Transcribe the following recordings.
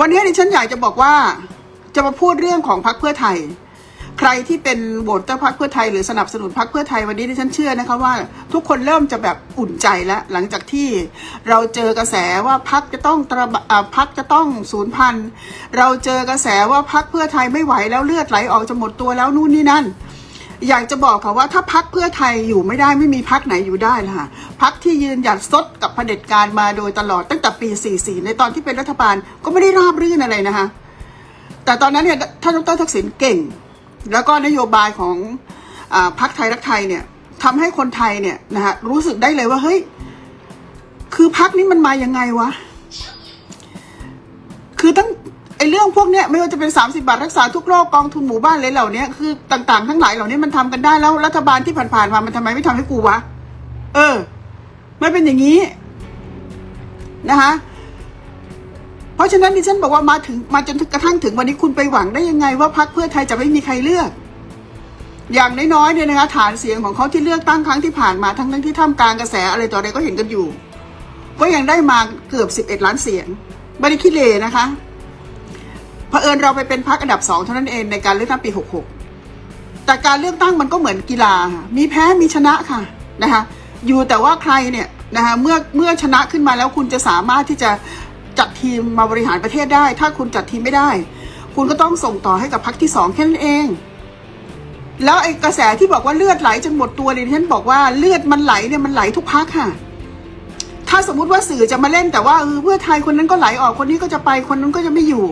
วันนี้ดิฉันอยากจะบอกว่า จะมาพูดเรื่องของพรรคเพื่อไทย ใครที่เป็นโหวตเตอร์พรรคเพื่อไทยหรือสนับสนุนพรรคเพื่อไทยวันนี้ดิฉันเชื่อนะคะว่า ทุกคนเริ่มจะแบบอุ่นใจแล้ว หลังจากที่เราเจอกระแสว่าพรรคจะต้องตระพรรคจะต้องสูญพันเราเจอกระแสว่าพรรคเพื่อไทยไม่ไหวแล้วเลือดไหลออกจะหมดตัวแล้วนู่นนี่นั่น อยากจะบอกค่ะว่าถ้าพักเพื่อไทยอยู่ไม่ได้ไม่มีพักไหนอยู่ได้ละค่ะพักที่ยืนหยัดซดกับเผด็จการมาโดยตลอดตั้งแต่ปี 44 ในตอนที่เป็นรัฐบาลก็ไม่ได้ราบรื่นอะไรนะคะ แต่ตอนนั้นเนี่ยท่านดรทักษิณเก่ง แล้วก็นโยบายของอพรรคไทยรักไทยเนี่ยทำให้คนไทยเนี่ยนะคะรู้สึกได้เลยว่าเฮ้ยคือพักนี้มันมายังไงวะ คือตั้ง ไอ้เรื่องพวกเนี้ยไม่ว่าจะเป็น 30 บาทรักษาทุกโรคกองทุนหมู่บ้านเลยเหล่านี้คือต่างๆ ทั้งหลายเหล่านี้มันทำกันได้แล้วรัฐบาลที่ผ่านๆมามันทำไมไม่ทำให้กูวะเออมันเป็นอย่างนี้นะคะเพราะฉะนั้นดิฉันบอกว่ามาถึงมาจนกระทั่งถึงวันนี้คุณไปหวังได้ยังไง ว่าพรรคเพื่อไทยจะไม่มีใครเลือก อย่างน้อยๆเนี่ยนะคะฐานเสียงของเขาที่เลือกตั้งครั้งที่ผ่านมาทั้งทั้งที่ท่ามกลางกระแสอะไรต่ออะไรก็เห็นกันอยู่ ก็ยังได้มาเกือบ 11 ล้านเสียงไม่ได้ขี้เลนะคะ ผอิญเราไปเป็นพรรคอันดับสองเท่านั้นเองในการเลือกตั้งปี 66 แต่การเลือกตั้งมันก็เหมือนกีฬาค่ะมีแพ้มีชนะค่ะนะคะอยู่แต่ว่าใครเนี่ยนะคะเมื่อเมื่อชนะขึ้นมาแล้วคุณจะสามารถที่จะจัดทีมมาบริหารประเทศได้ ถ้าคุณจัดทีมไม่ได้ คุณก็ต้องส่งต่อให้กับพรรคที่สองแค่นั้นเอง แล้วไอ้กระแสที่บอกว่าเลือดไหลจนหมดตัวเนี่ยดิฉันบอกว่าเลือดมันไหลเนี่ยมันไหลทุกพักค่ะถ้าสมมุติว่าสื่อจะมาเล่นแต่ว่าเออเพื่อไทยคนนั้นก็ไหลออกคนนี้ก็จะไปคนนั้นก็จะไม่อยู่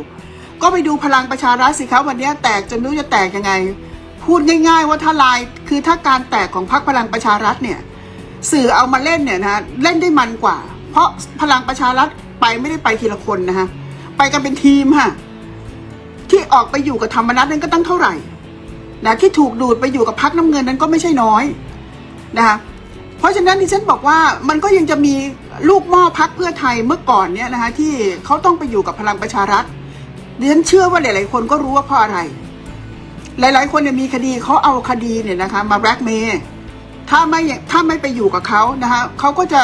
ก็ไปดูพลังประชารัฐสิครับวันนี้แตกจนไม่รู้จะแตกยังไง พูดง่าย ๆ ว่าถ้าลายคือถ้าการแตกของพรรคพลังประชารัฐเนี่ยสื่อเอามาเล่นเนี่ยนะเล่นได้มันกว่า เพราะพลังประชารัฐไปไม่ได้ไปทีละคนนะคะไปกันเป็นทีมค่ะที่ออกไปอยู่กับธรรมนัฐนั้นก็ตั้งเท่าไหร่นะที่ถูกดูดไปอยู่กับพักน้ำเงินนั้นก็ไม่ใช่น้อยนะคะเพราะฉะนั้นดิฉันบอกว่ามันก็ยังจะมีลูกหม้อพักเพื่อไทยเมื่อก่อนเนี่ยนะคะที่เขาต้องไปอยู่กับพลังประชารัฐ ดิฉันเชื่อว่าหลาย ๆ คนก็รู้ว่าเพราะอะไร หลาย ๆ คนเนี่ยมีคดีเขาเอาคดีเนี่ยนะคะ มาแบล็กเมย์ถ้าไม่ถ้าไม่ไปอยู่กับเขานะคะเขาก็จะ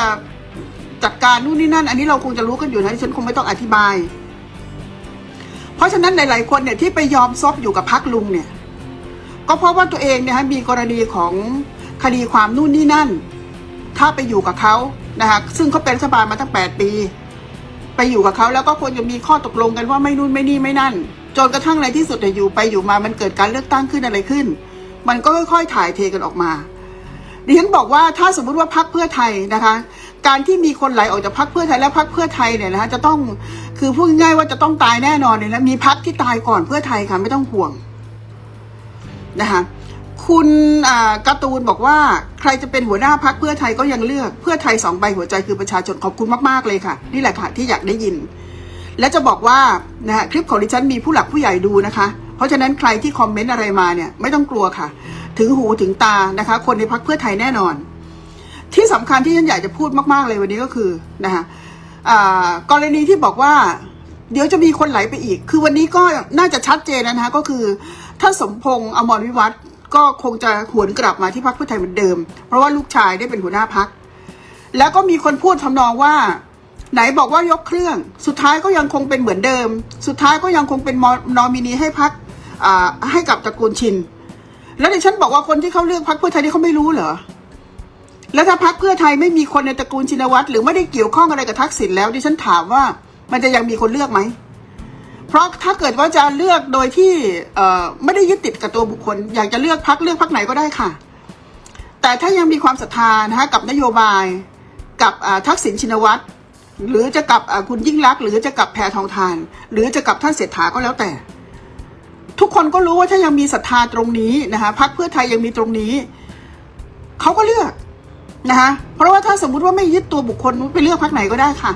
จัดการนู่นนี่นั่น อันนี้เราคงจะรู้กันอยู่นะดิฉันคงไม่ต้องอธิบาย เพราะฉะนั้นหลาย ๆ คนเนี่ยที่ไปยอมซบอยู่กับพักลุงเนี่ย ก็เพราะว่าตัวเองเนี่ยฮะมีกรณีของคดีความนู่นนี่นั่น ถ้าไปอยู่กับเขานะคะซึ่งเขาเป็นรัฐบาลมาตั้งแปดปี ไปอยู่กับเขาแล้วก็ควรจะมีข้อตกลงกันว่าไม่นู่นไม่นี่ไม่นั่น จนกระทั่งในที่สุดเนี่ยอยู่ไปอยู่มามันเกิดการเลือกตั้งขึ้นอะไรขึ้น มันก็ค่อยๆถ่ายเทกันออกมาดิฉันบอกว่าถ้าสมมุติว่าพักเพื่อไทยนะคะ การที่มีคนไหลออกจากพักเพื่อไทยและพักเพื่อไทยเนี่ยนะคะจะต้องคือพูดง่ายว่าจะต้องตายแน่นอนเลยนะมีพักที่ตายก่อนเพื่อไทยค่ะไม่ต้องห่วงนะคะ คุณการ์ตูนบอกว่าใครจะเป็นหัวหน้าพักเพื่อไทยก็ยังเลือกเพื่อไทยสองใบหัวใจคือประชาชนขอบคุณมาก ๆ เลยค่ะ นี่แหละค่ะที่อยากได้ยิน และจะบอกว่านะฮะคลิปของดิฉันมีผู้หลักผู้ใหญ่ดูนะคะ เพราะฉะนั้นใครที่คอมเมนต์อะไรมาเนี่ยไม่ต้องกลัวค่ะ ถึงหูถึงตานะคะ คนในพักเพื่อไทยแน่นอน ที่สำคัญที่ฉันอยากจะพูดมาก ๆเลยวันนี้ก็คือนะคะกรณีที่บอกว่า เดี๋ยวจะมีคนไหลไปอีก คือวันนี้ก็น่าจะชัดเจนนะคะก็คือท่านสมพงษ์อมรวิวัฒ ก็คงจะหวนกลับมาที่พรรคเพื่อไทยเหมือนเดิม เพราะว่าลูกชายได้เป็นหัวหน้าพักแล้วก็มีคนพูดทำนองว่า ไหนบอกว่ายกเครื่อง สุดท้ายก็ยังคงเป็นเหมือนเดิม สุดท้ายก็ยังคงเป็นมอนอมินีให้พักให้กับตระกูลชิน แล้วดิฉันบอกว่าคนที่เขาเลือกพรรคเพื่อไทยนี่เขาไม่รู้เหรอแล้วถ้าพักเพื่อไทยไม่มีคนในตระกูลชินวัตรหรือไม่ได้เกี่ยวข้องอะไรกับทักษิณแล้วดิฉันถามว่ามันจะยังมีคนเลือกไหม เพราะถ้าเกิดว่าจะเลือกโดยที่ไม่ได้ยึดติดกับตัวบุคคล อยากจะเลือกพักเลือกพักไหนก็ได้ค่ะ แต่ถ้ายังมีความศรัทธานะคะกับนโยบายกับทักษิณชินวัตรหรือจะกับคุณยิ่งรัก หรือจะกับแพทองทาน หรือจะกับท่านเศรษฐาก็แล้วแต่ ทุกคนก็รู้ว่าถ้ายังมีศรัทธาตรงนี้นะคะพักเพื่อไทยยังมีตรงนี้เขาก็เลือกนะคะเพราะว่าถ้าสมมุติว่าไม่ยึดตัวบุคคลไปเลือกพักไหนก็ได้ค่ะ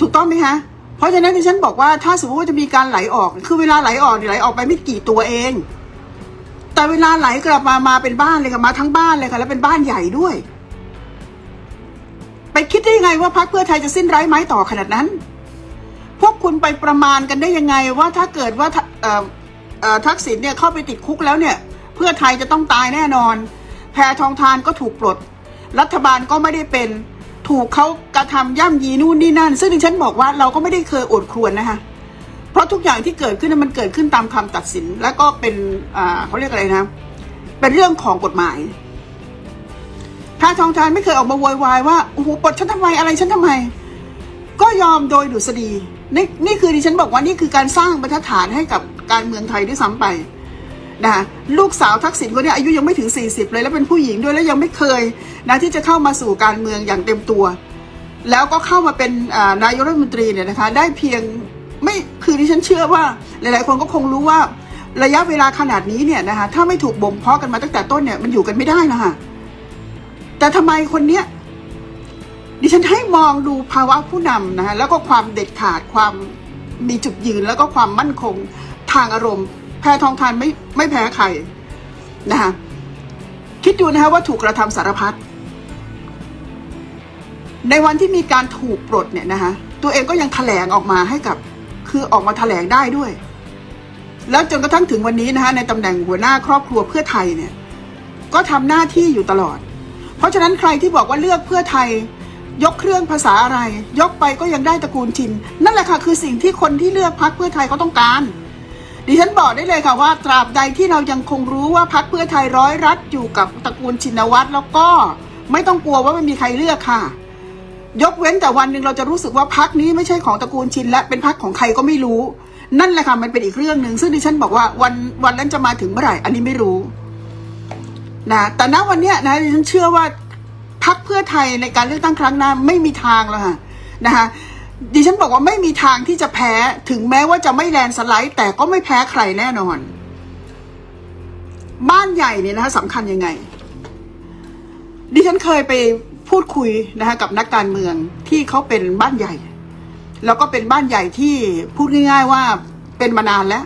ถูกต้องไหมคะ เพราะฉะนั้นที่ฉันบอกว่าถ้าสมมติว่าจะมีการไหลออก คือเวลาไหลออกไหลออกไปไม่กี่ตัวเอง แต่เวลาไหลกลับมามาเป็นบ้านเลยค่ะมาทั้งบ้านเลยค่ะแล้วเป็นบ้านใหญ่ด้วย ไปคิดได้ยังไงว่าพรรคเพื่อไทยจะสิ้นไร้ไม้ต่อขนาดนั้น พวกคุณไปประมาณกันได้ยังไงว่าถ้าเกิดว่าทัเอ่อเอ่อทักษิณเนี่ยเข้าไปติดคุกแล้วเนี่ย เพื่อไทยจะต้องตายแน่นอน แพทองทานก็ถูกปลด รัฐบาลก็ไม่ได้เป็น ถูกเขากระทำย่ำยีนู่นนี่นั่น ซึ่งดิฉันบอกว่าเราก็ไม่ได้เคยอดครวญนะคะ เพราะทุกอย่างที่เกิดขึ้นมันเกิดขึ้นตามคำตัดสิน แล้วก็เป็นเขาเรียกอะไรนะ เป็นเรื่องของกฎหมายพระทองทานไม่เคยออกมาโวยวายว่าโอ้โหปลดฉันทำไมอะไรฉันทำไม ก็ยอมโดยดุษฎีนี่นี่คือดิฉันบอกว่านี่คือการสร้างบรรทัดฐานให้กับการเมืองไทยด้วยซ้ำไป นะลูกสาวทักษิณคนนี้อายุยังไม่ถึง 40 เลยแล้วเป็นผู้หญิงด้วยแล้วยังไม่เคยนะที่จะเข้ามาสู่การเมืองอย่างเต็มตัว แล้วก็เข้ามาเป็นนายกรัฐมนตรีเนี่ยนะคะ ได้เพียงไม่คือดิฉันเชื่อว่า หลาย ๆ คนก็คงรู้ว่าระยะเวลาขนาดนี้เนี่ยนะคะถ้าไม่ถูกบ่มเพาะกันมาตั้งแต่ต้นเนี่ยมันอยู่กันไม่ได้นะคะแต่ทำไมคนเนี้ยดิฉันให้มองดูภาวะผู้นำนะฮะแล้วก็ความเด็ดขาดความมีจุดยืนแล้วก็ความมั่นคงทางอารมณ์ แพทองทานไม่ไม่แพ้ใครนะคะคิดดูนะคะว่าถูกกระทำสารพัดในวันที่มีการถูกปลดเนี่ยนะคะตัวเองก็ยังแถลงออกมาให้กับ คือออกมาแถลงได้ด้วย แล้วจนกระทั่งถึงวันนี้นะคะในตำแหน่งหัวหน้าครอบครัวเพื่อไทยเนี่ย ก็ทำหน้าที่อยู่ตลอด เพราะฉะนั้นใครที่บอกว่าเลือกเพื่อไทย ยกเครื่องภาษาอะไร ยกไปก็ยังได้ตระกูลชิน นั่นแหละค่ะคือสิ่งที่คนที่เลือกพักเพื่อไทยเขาต้องการ ดิฉันบอกได้เลยค่ะว่าตราบใดที่เรายังคงรู้ว่าพักเพื่อไทยร้อยรัดอยู่กับตระกูลชินวัตรแล้วก็ไม่ต้องกลัวว่าไม่มีใครเลือกค่ะ ยกเว้นแต่วันหนึ่งเราจะรู้สึกว่าพักนี้ไม่ใช่ของตระกูลชินและเป็นพักของใครก็ไม่รู้ นั่นแหละค่ะมันเป็นอีกเรื่องหนึ่งซึ่งดิฉันบอกว่าวันวันนั้นจะมาถึงเมื่อไหร่ อันนี้ไม่รู้นะแต่ณวันเนี้ยนะดิฉันเชื่อว่าพักเพื่อไทยในการเลือกตั้งครั้งหน้าไม่มีทางแล้วค่ะนะคะ ดิฉันบอกว่าไม่มีทางที่จะแพ้ถึงแม้ว่าจะไม่แลนสไลด์ แต่ก็ไม่แพ้ใครแน่นอน บ้านใหญ่เนี่ยนะคะสำคัญยังไง ดิฉันเคยไปพูดคุยนะคะกับนักการเมืองที่เขาเป็นบ้านใหญ่ แล้วก็เป็นบ้านใหญ่ที่พูดง่าย ๆว่าเป็นมานานแล้ว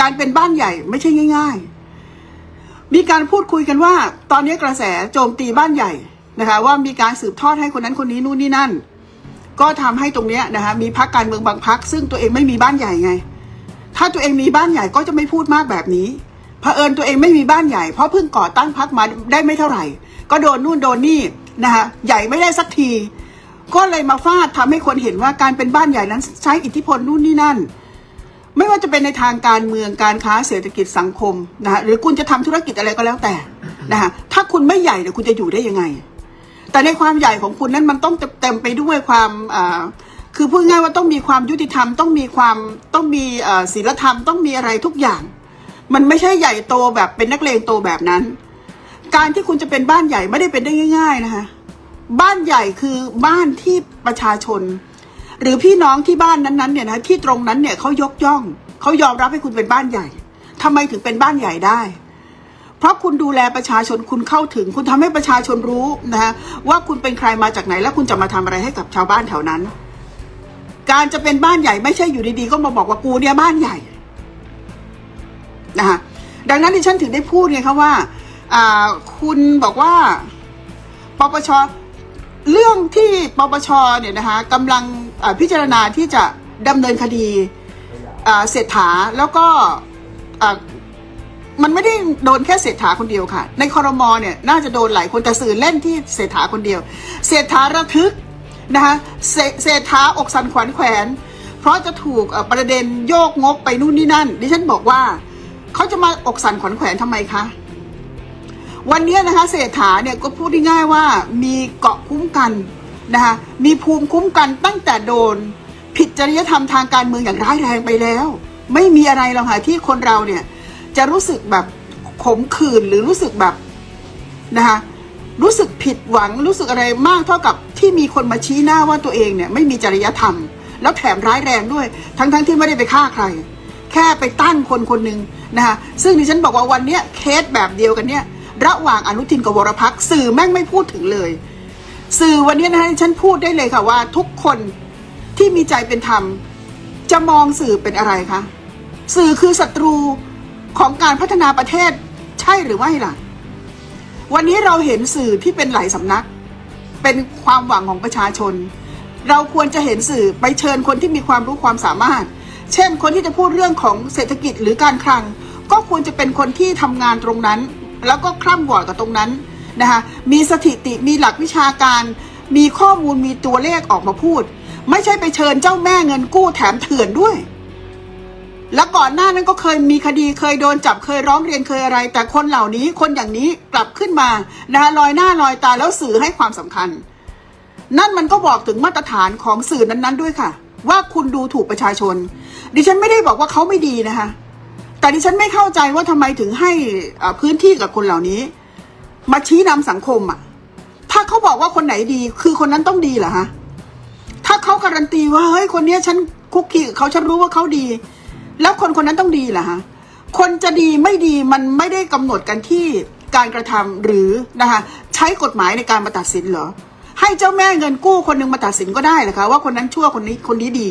การเป็นบ้านใหญ่ไม่ใช่ง่าย ๆ มีการพูดคุยกันว่า ตอนนี้กระแสโจมตีบ้านใหญ่นะคะ ว่ามีการสืบทอดให้คนนั้นคนนี้นู่นนี่นั่น ก็ทำให้ตรงเนี้ยนะคะมีพักการเมืองบางพักซึ่งตัวเองไม่มีบ้านใหญ่ไง ถ้าตัวเองมีบ้านใหญ่ก็จะไม่พูดมากแบบนี้เผอิญตัวเองไม่มีบ้านใหญ่เพราะเพิ่งก่อตั้งพักมาได้ไม่เท่าไหร่ ก็โดนนู่นโดนนี่นะคะใหญ่ไม่ได้สักที ก็เลยมาฟาดทำให้คนเห็นว่าการเป็นบ้านใหญ่นั้นใช้อิทธิพลนู่นนี่นั่น ไม่ว่าจะเป็นในทางการเมืองการค้าเศรษฐกิจสังคมนะคะหรือคุณจะทำธุรกิจอะไรก็แล้วแต่นะคะถ้าคุณไม่ใหญ่เนี่ยคุณจะอยู่ได้ยังไง แต่ในความใหญ่ของคุณนั้นมันต้องเต็มไปด้วยความคือพูดง่ายว่าต้องมีความยุติธรรมต้องมีความต้องมีศีลธรรมต้องมีอะไรทุกอย่าง มันไม่ใช่ใหญ่โตแบบเป็นนักเลงโตแบบนั้น การที่คุณจะเป็นบ้านใหญ่ไม่ได้เป็นได้ง่าย ๆนะคะบ้านใหญ่คือบ้านที่ประชาชน หรือพี่น้องที่บ้านนั้นๆเนี่ยนะที่ตรงนั้นเนี่ยเขายกย่องเขายอมรับให้คุณเป็นบ้านใหญ่ทำไมถึงเป็นบ้านใหญ่ได้ เพราะคุณดูแลประชาชนคุณเข้าถึง คุณทำให้ประชาชนรู้นะฮะว่าคุณเป็นใครมาจากไหน แล้วคุณจะมาทำอะไรให้กับชาวบ้านแถวนั้น การจะเป็นบ้านใหญ่ไม่ใช่อยู่ดีๆ ก็มาบอกว่ากูเนี่ยบ้านใหญ่นะคะดังนั้นดิฉันถึงได้พูดไงคะว่าอ่าคุณบอกว่าปปชเรื่องที่ปปชเนี่ยนะคะกำลังพิจารณาที่จะดำเนินคดีเศรษฐาแล้วก็ มันไม่ได้โดนแค่เศรษฐาคนเดียวค่ะ ในคอรมอเนี่ยน่าจะโดนหลายคนแต่สื่อเล่นที่เศรษฐาคนเดียว เศรษฐาระทึกนะคะเศรษฐาอกสันขวัญแขวน เพราะจะถูกประเด็นโยกงบไปนู่นนี่นั่น ดิฉันบอกว่าเขาจะมาอกสันขวัญแขวนทำไมคะวันนี้นะคะเศรษฐาเนี่ยก็พูดง่ายๆว่ามีเกาะคุ้มกันนะคะมีภูมิคุ้มกันตั้งแต่โดน ผิดจริยธรรมทางการเมืองอย่างร้ายแรงไปแล้ว ไม่มีอะไรหรอกค่ะที่คนเราเนี่ย จะรู้สึกแบบขมขื่นหรือรู้สึกแบบนะคะรู้สึกผิดหวังรู้สึกอะไรมากเท่ากับที่มีคนมาชี้หน้าว่าตัวเองเนี่ยไม่มีจริยธรรม แล้วแถมร้ายแรงด้วย ทั้งๆทที่ไม่ได้ไปฆ่าใคร แค่ไปตั้งคนคนหนึ่งนะคะซึ่งดิฉันบอกว่าวันเนี้ยเคสแบบเดียวกันเนี่ยระหว่างอนุทินกับวรพักสื่อแม่งไม่พูดถึงเลย สื่อวันนี้นะคะฉันพูดได้เลยค่ะว่า ทุกคนที่มีใจเป็นธรรม จะมองสื่อเป็นอะไรคะสื่อคือศัตรู ของการพัฒนาประเทศใช่หรือไม่ล่ะ วันนี้เราเห็นสื่อที่เป็นหลายสำนัก เป็นความหวังของประชาชน เราควรจะเห็นสื่อไปเชิญคนที่มีความรู้ความสามารถ เช่น คนที่จะพูดเรื่องของเศรษฐกิจหรือการคลัง ก็ควรจะเป็นคนที่ทำงานตรงนั้น แล้วก็คล่ำวอดกับตรงนั้นนะคะมีสถิติมีหลักวิชาการ มีข้อมูลมีตัวเลขออกมาพูด ไม่ใช่ไปเชิญเจ้าแม่เงินกู้แถมเถื่อนด้วย แล้วก่อนหน้านั้นก็เคยมีคดีเคยโดนจับเคยร้องเรียนเคยอะไร แต่คนเหล่านี้คนอย่างนี้กลับขึ้นมานะคะลอยหน้าลอยตาแล้วสื่อให้ความสำคัญ นั่นมันก็บอกถึงมาตรฐานของสื่อนั้นๆด้วยค่ะ ว่าคุณดูถูกประชาชน ดิฉันไม่ได้บอกว่าเขาไม่ดีนะคะ แต่ดิฉันไม่เข้าใจว่าทำไมถึงให้พื้นที่กับคนเหล่านี้ มาชี้นำสังคมอะถ้าเขาบอกว่าคนไหนดี คือคนนั้นต้องดีเหรอฮะถ้าเขาการันตีว่าเฮ้ยคนเนี้ยฉันคุกคีกับเขาฉันรู้ว่าเขาดี แล้วคนคนนั้นต้องดีเหรอฮะคนจะดีไม่ดีมันไม่ได้กำหนดกันที่การกระทำหรือนะคะใช้กฎหมายในการมาตัดสินเหรอให้เจ้าแม่เงินกู้คนหนึ่งมาตัดสินก็ได้เหรอคะว่าคนนั้นชั่วคนนี้คนนี้ดี